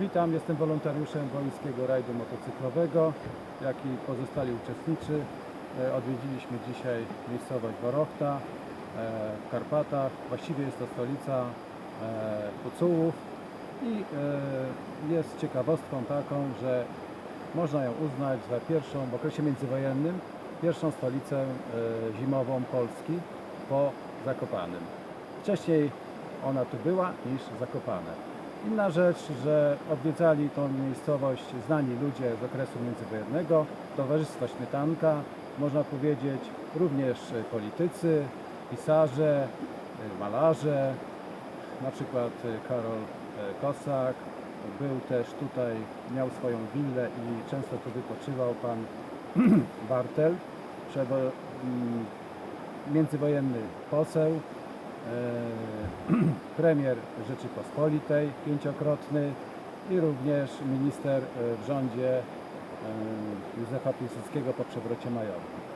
Witam, jestem wolontariuszem Wołyńskiego Rajdu Motocyklowego, jak i pozostali uczestnicy. E, Odwiedziliśmy dzisiaj miejscowość Worochta e, w Karpatach. Właściwie jest to stolica e, Pucułów i jest ciekawostką taką, że można ją uznać za pierwszą w okresie międzywojennym, pierwszą stolicę zimową Polski po Zakopanem. Wcześniej ona tu była niż Zakopane. Inna rzecz, że odwiedzali tą miejscowość znani ludzie z okresu międzywojennego, Towarzystwa Śmietanka, można powiedzieć również politycy, pisarze, malarze, na przykład Karol Kosak, był też tutaj, miał swoją willę i często tu wypoczywał pan Bartel, międzywojenny poseł, e, premier Rzeczypospolitej pięciokrotny i również minister w rządzie Józefa Piłsudskiego po przewrocie majowym.